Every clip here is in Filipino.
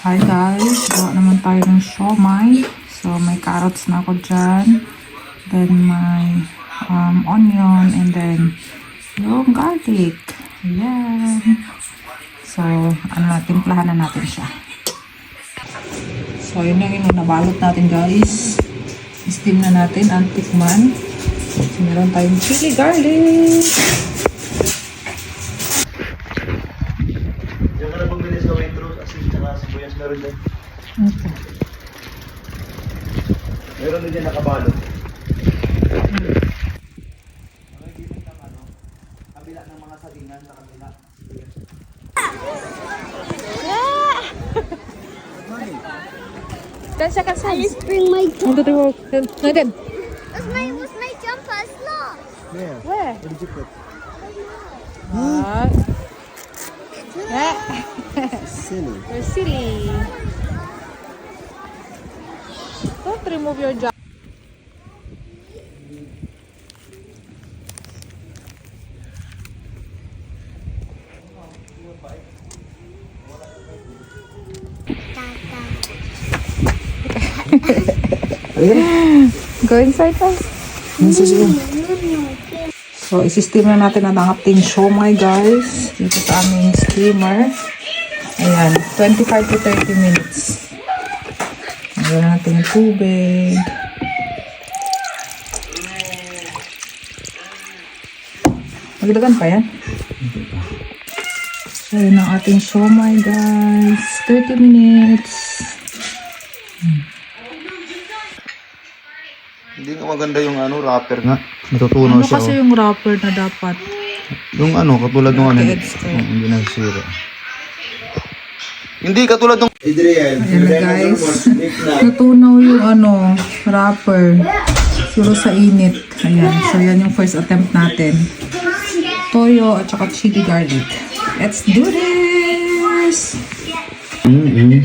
Hi guys, gawa naman tayo ng siomay. So may carrots na ako dyan. Then may um, onion and then yung garlic. Ayan. So, ano na, timplahan na natin siya. So, yun yung nabalot natin guys. Steam na natin ang tikman. So, meron tayong chili garlic. Yung ka na bumili sa Waitrose, asin tsaka sibuyas meron din. Okay. Meron din dyan nakabalot. Kabila ng mga salingan sa kabila. Seconds. I just bring my ten. Nine, ten. was my was my jumper slow. Yeah. Where? Where did you put? What? Yeah. Silly. You're silly. Don't remove your jacket. Go inside guys. So, isi-steam na natin ang ating siomay guys. Dito sa aming steamer. Ayan, 25 to 30 minutes. Ayan natin yung tubig. Magdagan pa yan? So, yun ang ating siomay guys. 30 minutes. Hindi nga maganda yung ano, wrapper nga. Natutunaw Ano siya. kasi oh. yung wrapper na dapat? Yung ano, katulad ng ano. Edits to. Hmm, Hindi katulad ng... Adrian, Ayan na guys. Natunaw yung ano, wrapper. Siguro sa init. Ayan. So, yan yung first attempt natin. Toyo at saka chili garlic. Let's do this! Mm-hmm.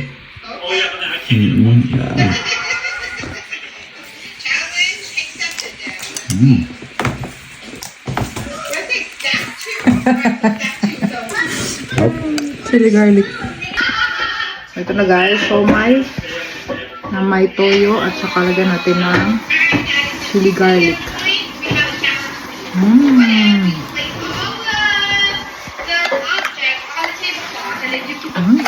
Chili garlic. Ito na guys, somay na may toyo at saka lagyan natin ng chili garlic. Mmm. Mmm. mmm.